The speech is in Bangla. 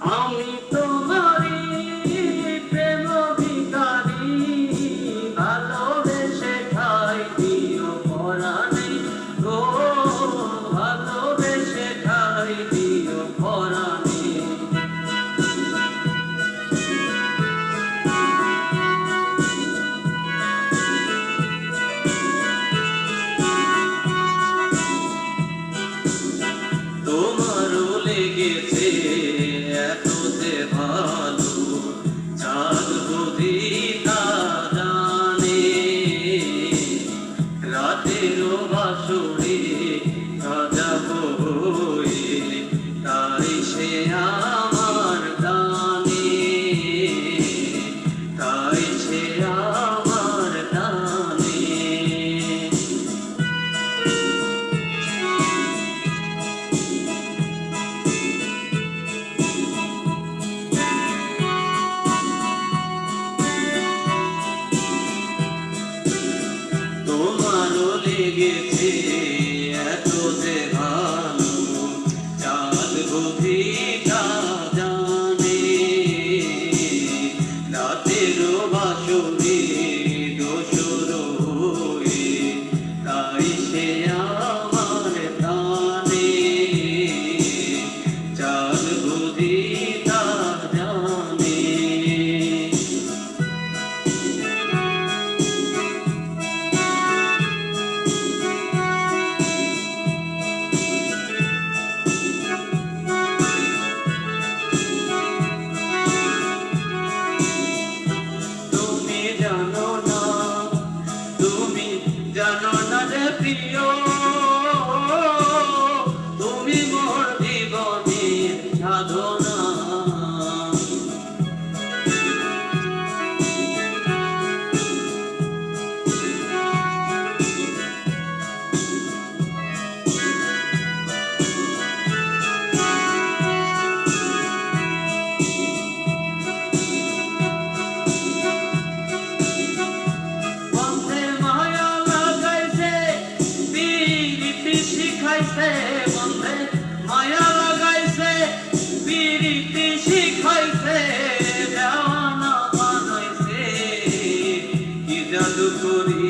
আমি তোমারি প্রেম ভিকারি ভালোবেসে খাই দিও পরাণে। গো ভালোবেসে খাই দিও ভালো Yeah. You. পিরিতে শিখাইছে দেওয়ানা বানাইছে। কি জাদু করি?